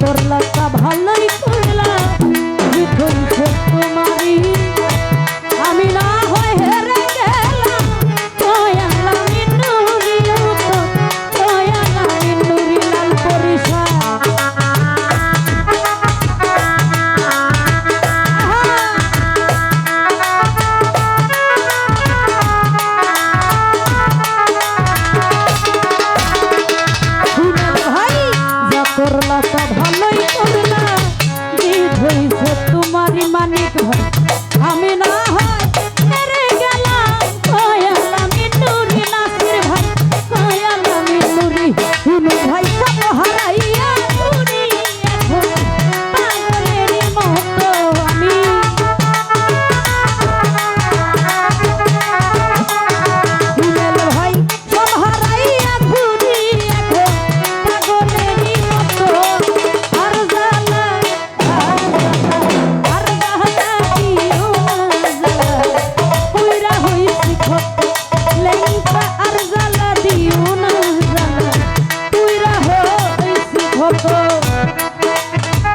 তোর লাগা ভালো করতে হয়